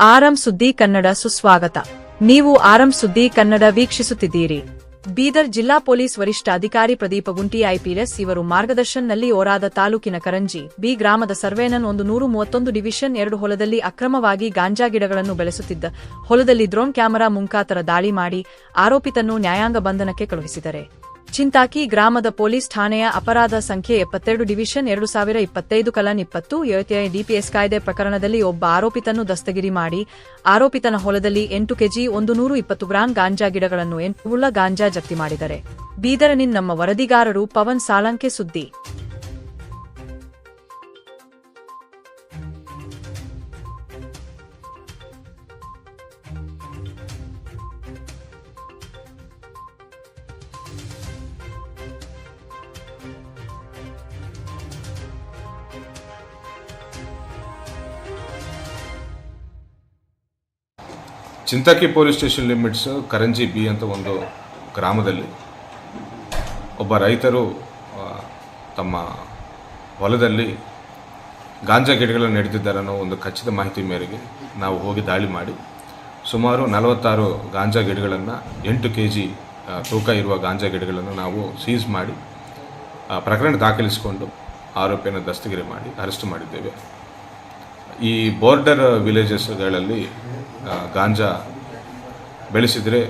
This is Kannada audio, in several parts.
ಆರಂ ಸುದ್ದಿ ಕನ್ನಡ ಸುಸ್ವಾಗತ. ನೀವು ಆರಂ ಸುದ್ದಿ ಕನ್ನಡ ವೀಕ್ಷಿಸುತ್ತಿದ್ದೀರಿ. ಬೀದರ್ ಜಿಲ್ಲಾ ಪೊಲೀಸ್ ವರಿಷ್ಠ ಅಧಿಕಾರಿ ಪ್ರದೀಪ ಗುಂಟಿ ಐಪಿಎಸ್ ಇವರು ಮಾರ್ಗದರ್ಶನ್ನಲ್ಲಿ ಓರಾದ ತಾಲೂಕಿನ ಕರಂಜಿ, ಬಿ ಗ್ರಾಮದ ಸರ್ವೇನನ್ ಒಂದು ನೂರು ಮೂವತ್ತೊಂದು ಡಿವಿಷನ್ ಎರಡು ಹೊಲದಲ್ಲಿ ಅಕ್ರಮವಾಗಿ ಗಾಂಜಾ ಗಿಡಗಳನ್ನು ಬೆಳೆಸುತ್ತಿದ್ದ. ಹೊಲದಲ್ಲಿ ಡ್ರೋನ್ ಕ್ಯಾಮೆರಾ ಮುಂಕಾತರ ದಾಳಿ ಮಾಡಿ ಆರೋಪಿತನ್ನು ನ್ಯಾಯಾಂಗ ಬಂಧನಕ್ಕೆ ಕಳುಹಿಸಿದರೆ. ಚಿಂತಾಕಿ ಗ್ರಾಮದ ಪೊಲೀಸ್ ಠಾಣೆಯ ಅಪರಾಧ ಸಂಖ್ಯೆ ಎಪ್ಪತ್ತೆರಡು, ಡಿವಿಷನ್ ಎರಡು ಸಾವಿರ ಇಪ್ಪತ್ತೈದು, ಕಲನ್ ಇಪ್ಪತ್ತು ಡಿಪಿಎಸ್ ಕಾಯ್ದೆ ಪ್ರಕರಣದಲ್ಲಿ ಒಬ್ಬ ಆರೋಪಿತನ್ನು ದಸ್ತಗಿರಿ ಮಾಡಿ, ಆರೋಪಿತನ ಹೊಲದಲ್ಲಿ ಎಂಟು ಕೆಜಿ, ಒಂದು ನೂರು ಇಪ್ಪತ್ತು ಗ್ರಾಂ ಗಾಂಜಾ ಗಿಡಗಳನ್ನು ಎಂಟು ಉಳ್ಳ ಗಾಂಜಾ ಜಪ್ತಿ ಮಾಡಿದರೆ. ಬೀದರನಿನ್ ನಮ್ಮ ವರದಿಗಾರರು ಪವನ್ ಸಾಲಂಕೆ ಸುದ್ದಿ. Chintaki police station limits, Karanji B ಅಂತ ಒಂದು ಗ್ರಾಮದಲ್ಲಿ ಒಬ್ಬ ರೈತರು ತಮ್ಮ ಹೊಲದಲ್ಲಿ ಗಾಂಜಾ ಗಿಡಗಳನ್ನು ನೆಡೆದಿದ್ದಾರೆ ಅನ್ನೋ ಒಂದು ಖಚಿತ ಮಾಹಿತಿ ಮೇರೆಗೆ ನಾವು ಹೋಗಿ ದಾಳಿ ಮಾಡಿ. ಸುಮಾರು ನಲವತ್ತಾರು ಗಾಂಜಾ ಗಿಡಗಳನ್ನು ಎಂಟು ಕೆ ಜಿ ತೂಕ ಇರುವ ಗಾಂಜಾ ಗಿಡಗಳನ್ನು ನಾವು ಸೀಸ್ ಮಾಡಿ ಪ್ರಕರಣ ದಾಖಲಿಸಿಕೊಂಡು ಆರೋಪಿಯನ್ನು ದಸ್ತಗಿರಿ ಮಾಡಿ, ಅರೆಸ್ಟ್ ಮಾಡಿದ್ದೇವೆ. ಈ ಬಾರ್ಡರ್ ವಿಲೇಜಸ್ಗಳಲ್ಲಿ ಗಾಂಜಾ ಬೆಳೆಸಿದರೆ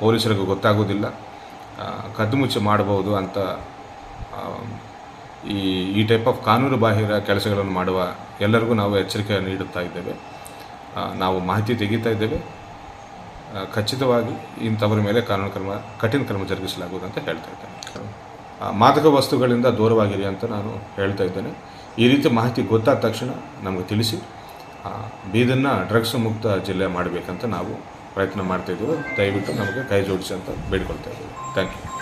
ಪೊಲೀಸರಿಗೂ ಗೊತ್ತಾಗೋದಿಲ್ಲ ಕದ್ದುಮುಚ್ಚೆ ಮಾಡಬಹುದು ಅಂತ ಈ ಈ ಟೈಪ್ ಆಫ್ ಕಾನೂನು ಬಾಹಿರ ಕೆಲಸಗಳನ್ನು ಮಾಡುವ ಎಲ್ಲರಿಗೂ ನಾವು ಎಚ್ಚರಿಕೆ ನೀಡುತ್ತಾ ಇದ್ದೇವೆ. ನಾವು ಮಾಹಿತಿ ತೆಗಿತಾ ಇದ್ದೇವೆ. ಖಚಿತವಾಗಿ ಇಂಥವರ ಮೇಲೆ ಕಾನೂನು ಕ್ರಮ, ಕಠಿಣ ಕ್ರಮ ಜರುಗಿಸಲಾಗುವುದು ಅಂತ ಹೇಳ್ತಾ ಇದ್ದೇನೆ. ಮಾದಕ ವಸ್ತುಗಳಿಂದ ದೂರವಾಗಿರಿ ಅಂತ ನಾನು ಹೇಳ್ತಾ ಇದ್ದೇನೆ. ಈ ರೀತಿ ಮಾಹಿತಿ ಗೊತ್ತಾದ ತಕ್ಷಣ ನಮಗೆ ತಿಳಿಸಿ ಆ, ಬೀದರ್ನ ಡ್ರಗ್ಸ್ ಮುಕ್ತ ಜಿಲ್ಲೆ ಮಾಡಬೇಕಂತ ನಾವು ಪ್ರಯತ್ನ ಮಾಡ್ತಾಯಿದ್ದೀವಿ ದಯವಿಟ್ಟು ನಮಗೆ ಕೈ ಜೋಡಿಸಿ ಅಂತ ಬೇಡ್ಕೊಳ್ತಾ ಇದ್ದೀವಿ. Thank you